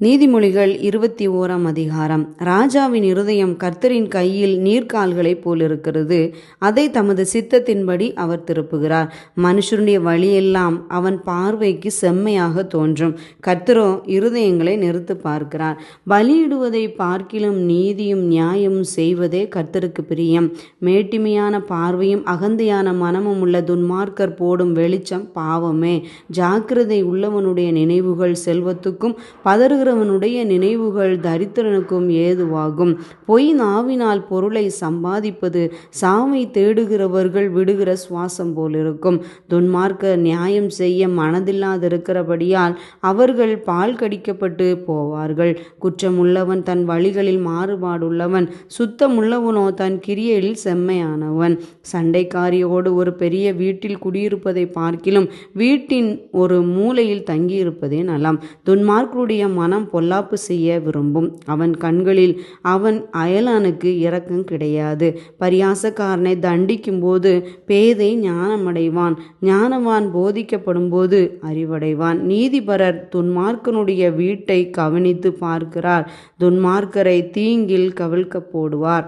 நீதிமொழிகள் இருபத்தி ஓராம் அதிகாரம். ராஜாவின் இருதயம் கர்த்தரின் கையில் நீர்க்கால்களைப் போலிருக்கிறது. அதை தமது சித்தத்தின்படி அவர் திருப்புகிறார். மனுஷனுடைய வழியெல்லாம் அவன் பார்வைக்கு செம்மையாக தோன்றும். கர்த்தரோ இருதயங்களை நிறுத்து பார்க்கிறார். பலியிடுவதை பார்க்கிலும் நீதியும் நியாயமும் செய்வதே கர்த்தருக்கு பிரியம். மேட்டிமையான பார்வையும் அகந்தையான மனமும் உள்ள துன்மார்க்கர் போடும் வெளிச்சம் பாவமே. ஜாக்கிரதை உள்ளவனுடைய நினைவுகள் செல்வத்துக்கும் பதறுகிறவனுடைய நினைவுகள் தரித்திரனுக்கும் ஏதுவாகும். பொய் நாவினால் பொருளை சம்பாதிப்பது சாவை தேடுகிறவர்கள் விடுகிற சுவாசம் போலிருக்கும். துன்மார்க்க நியாயம் செய்ய மனதில்லாதிருக்கிறபடியால் அவர்கள் பால் கடிக்கப்பட்டு போவார்கள். குற்றமுள்ளவன் தன் வழிகளில் மாறுபாடுள்ளவன் சுத்தமுள்ளவனோ தன் கிரியையில் செம்மையானவன். சண்டைக்காரியோடு ஒரு பெரிய வீட்டில் குடியிருப்பதை பார்க்கிலும் வீட்டின் ஒரு மூலையில் தங்கியிருப்பதே நலம். துன்மார்க்கருடைய மனம் பொல்லாப்பு செய்ய விரும்பும். அவன் கண்களில் அவன் அயலானுக்கு இரக்கம் கிடையாது. பரியாசக்காரனை தண்டிக்கும் போது பேதை ஞானமடைவான். ஞானவான் போதிக்கப்படும் போது அறிவடைவான். நீதிபரர் துன்மார்க்கனுடைய வீட்டை கவனித்து பார்க்கிறார். துன்மார்க்கரை தீங்கில் கவிழ்க்க போடுவார்.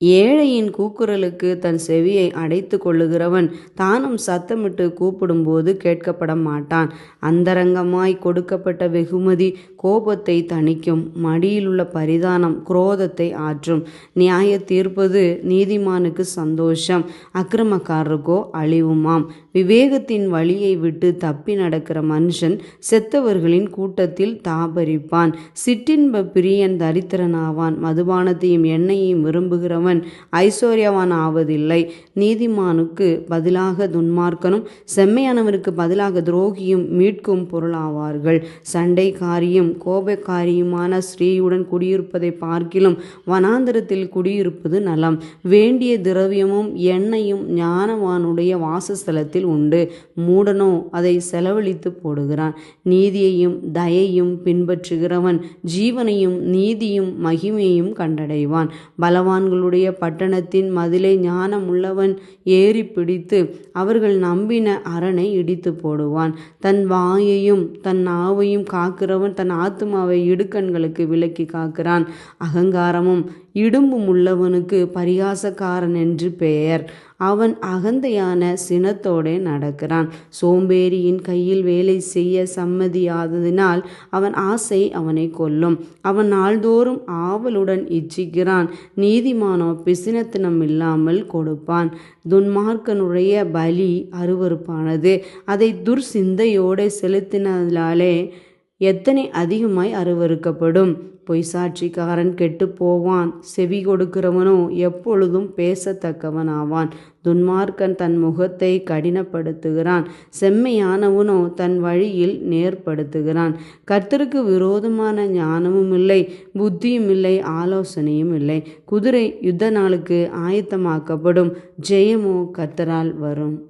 ஏழையின் கூக்குரலுக்கு தன் செவியை அடைத்து கொள்ளுகிறவன் தானும் சத்தமிட்டு கூப்பிடும்போது கேட்கப்பட மாட்டான் அந்தரங்கமாய் கொடுக்கப்பட்ட வெகுமதி கோபத்தை தணிக்கும் மடியிலுள்ள பரிதானம் குரோதத்தை ஆற்றும். நியாய தீர்ப்பது நீதிமானுக்கு சந்தோஷம் அக்கிரமக்காரருக்கோ அழிவுமாம். விவேகத்தின் வழியை விட்டு தப்பி நடக்கிற மனுஷன் செத்தவர்களின் கூட்டத்தில் தாபரிப்பான். சிற்றின்ப பிரியன் தரித்திரனாவான். மதுபானத்தையும் எண்ணெயையும் விரும்புகிறவன் ஐஸ்வர்யவான் ஆவதில்லை. நீதிமானுக்கு பதிலாக துன்மார்க்கனும் செம்மையானவருக்கு பதிலாக துரோகியும் மீட்கும் பொருளாவார்கள். சண்டைக்காரியும் கோபக்காரியுமான ஸ்ரீயுடன் குடியிருப்பதை பார்க்கிலும் வனாந்தரத்தில் குடியிருப்பது நலம். வேண்டிய திரவியமும் எண்ணெயும் ஞானவானுடைய வாசஸ்தலத்தில் உண்டு. மூடனோ அதை செலவழித்து போடுகிறான். நீதியையும் தயையும் பின்பற்றுகிறவன் ஜீவனையும் நீதியும் மகிமையும் கண்டடைவான். பலவான்களுடைய பட்டணத்தின் மதிலை ஞானமுள்ளவன் ஏறி பிடித்து அவர்கள் நம்பின அரணை இடித்து போடுவான். தன் வாயையும் தன் நாவையும் காக்கிறவன் தன் ஆத்மாவை இடுக்கண்களுக்கு விலக்கி காக்கிறான். அகங்காரமும் இடும்பும் உள்ளவனுக்கு பரிகாசக்காரன் என்று பெயர். அவன் அகந்தையான சினத்தோடே நடக்கிறான். சோம்பேறியின் கையில் வேலை செய்ய சம்மதியாததினால் அவன் ஆசை அவனை கொல்லும். அவன் நாள்தோறும் ஆவலுடன் இச்சிக்கிறான். நீதிமானோ பிசினத்தினம் இல்லாமல் கொடுப்பான். துன்மார்க்கனுடைய பலி அருவறுப்பானது அதை துர்சிந்தையோடு செலுத்தினதாலே எத்தனை அதிகமாய் அருவறுக்கப்படும் பொய்சாட்சிக்காரன் கெட்டு போவான் செவி கொடுக்கிறவனோ எப்பொழுதும் பேசத்தக்கவனாவான். துன்மார்க்கன் தன் முகத்தை கடினப்படுத்துகிறான். செம்மையானவனோ தன் வழியில் நேர்படுத்துகிறான். கர்த்தருக்கு விரோதமான ஞானமும் இல்லை புத்தியும் இல்லை ஆலோசனையும் இல்லை. குதிரை யுத்த நாளுக்கு ஆயத்தமாக்கப்படும். ஜெயமோ கர்த்தரால் வரும்.